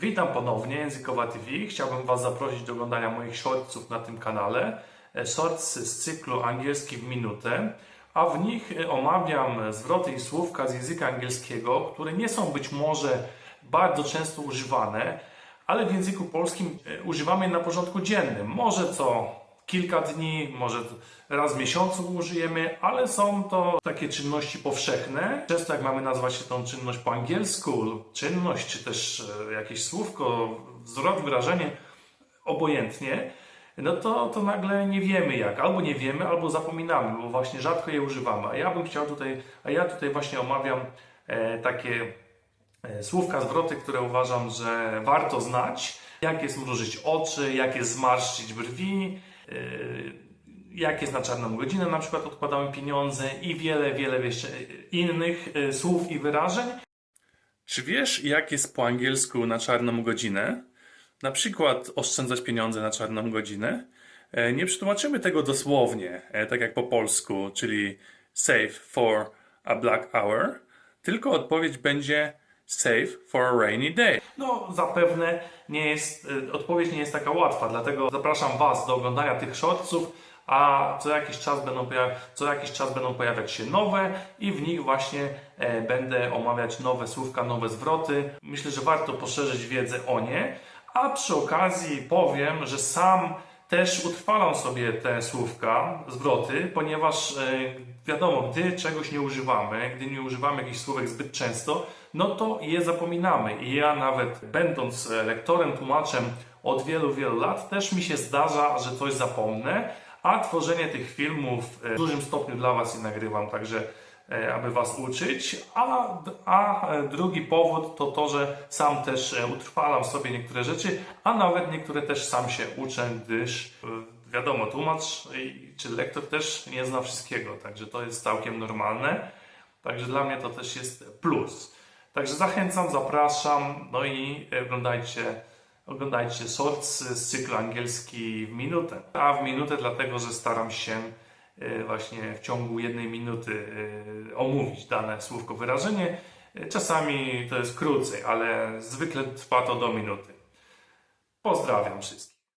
Witam ponownie, Językowa TV. Chciałbym Was zaprosić do oglądania moich shortsów na tym kanale. E, Shorts z cyklu Angielski w minutę, a w nich e, omawiam zwroty i słówka z języka angielskiego, które nie są być może bardzo często używane, ale w języku polskim e, używamy je na porządku dziennym. Może co kilka dni, może raz w miesiącu użyjemy, ale są to takie czynności powszechne. Często jak mamy nazwać tą czynność po angielsku, czynność, czy też e, jakieś słówko, zwrot, wyrażenie, obojętnie, no to, to nagle nie wiemy jak. Albo nie wiemy, albo zapominamy, bo właśnie rzadko je używamy. A ja bym chciał tutaj, a ja tutaj właśnie omawiam e, takie e, słówka, zwroty, które uważam, że warto znać. Jak jest mrużyć oczy, jak jest zmarszczyć brwi, jak jest na czarną godzinę, na przykład odkładamy pieniądze i wiele, wiele jeszcze innych e, słów i wyrażeń. Czy wiesz, jak jest po angielsku na czarną godzinę? Na przykład oszczędzać pieniądze na czarną godzinę. E, Nie przetłumaczymy tego dosłownie, e, tak jak po polsku, czyli save for a black hour, tylko odpowiedź będzie save for a rainy day. No, zapewne nie jest, e, odpowiedź nie jest taka łatwa, dlatego zapraszam Was do oglądania tych shortsów, a co jakiś czas będą, co jakiś czas będą pojawiać się nowe i w nich właśnie e, będę omawiać nowe słówka, nowe zwroty. Myślę, że warto poszerzyć wiedzę o nie, a przy okazji powiem, że sam też utrwalam sobie te słówka, zwroty, ponieważ e, wiadomo, gdy czegoś nie używamy, gdy nie używamy jakichś słówek zbyt często, no to je zapominamy. I ja nawet będąc e, lektorem, tłumaczem od wielu, wielu lat, też mi się zdarza, że coś zapomnę, a tworzenie tych filmów e, w dużym stopniu dla Was je nagrywam, także aby Was uczyć, a, a e, drugi powód to to, że sam też e, utrwalam sobie niektóre rzeczy, a nawet niektóre też sam się uczę, gdyż e, wiadomo, tłumacz czy lektor też nie zna wszystkiego, także to jest całkiem normalne, także dla mnie to też jest plus. Także zachęcam, zapraszam, no i e, oglądajcie Oglądajcie shorts z cyklu angielski w minutę. A w minutę dlatego, że staram się e, właśnie w ciągu jednej minuty e, omówić dane słówko, wyrażenie. E, Czasami to jest krócej, ale zwykle trwa to do minuty. Pozdrawiam wszystkich.